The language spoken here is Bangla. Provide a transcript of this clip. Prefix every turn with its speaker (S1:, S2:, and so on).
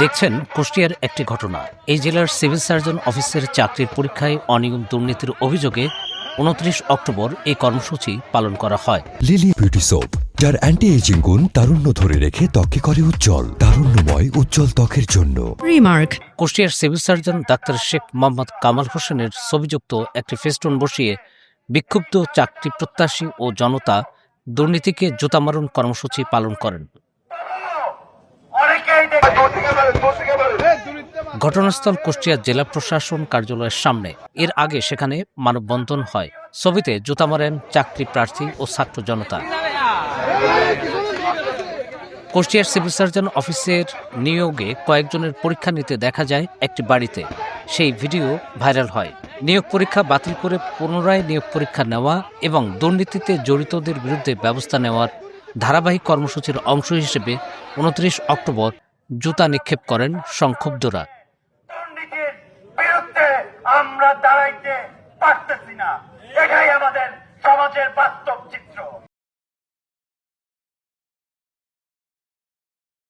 S1: দেখছেন কুষ্টিয়ার একটি ঘটনা। এই জেলার সিভিল সার্জন অফিসের চাকরির পরীক্ষায় অনিয়ম দুর্নীতির অভিযোগে উনত্রিশ অক্টোবর এই কর্মসূচি পালন করা হয়।
S2: লিলি বিউটি সোপ যার অ্যান্টি এজিং গুণ তারুণ্য ধরে রেখে ত্বকে করে উজ্জ্বল তারুণ্যময় উজ্জ্বল ত্বকের জন্য।
S3: Remark.
S1: কুষ্টিয়ার civil surgeon doctor Sheikh Mohammad Kamal হোসেনের ছবিযুক্ত একটি ফেস্টুন বসিয়ে বিক্ষুব্ধ চাকরি প্রত্যাশী ও জনতা দুর্নীতিকে জুতামারণ কর্মসূচি পালন করেন। ঘটনাস্থল কুষ্টিয়া জেলা প্রশাসন কার্যালয়ের সামনে। এর আগে সেখানে মানববন্ধন হয়। ছবিতে জুতা মারেন চাকরি প্রার্থী ও ছাত্র জনতা। কুষ্টিয়ার সিভিল সার্জন অফিসের নিয়োগে কয়েকজনের পরীক্ষা নিতে দেখা যায় একটি বাড়িতে। সেই ভিডিও ভাইরাল হয়। নিয়োগ পরীক্ষা বাতিল করে পুনরায় নিয়োগ পরীক্ষা নেওয়া এবং দুর্নীতিতে জড়িতদের বিরুদ্ধে ব্যবস্থা নেওয়ার ধারাবাহিক কর্মসূচির অংশ হিসেবে উনত্রিশ অক্টোবর জুতা নিক্ষেপ করেন সংক্ষুব্ধরা।
S4: আমরা দাঁড়াইতে পারতেছি না। এটাই আমাদের সমাজের বাস্তব চিত্র।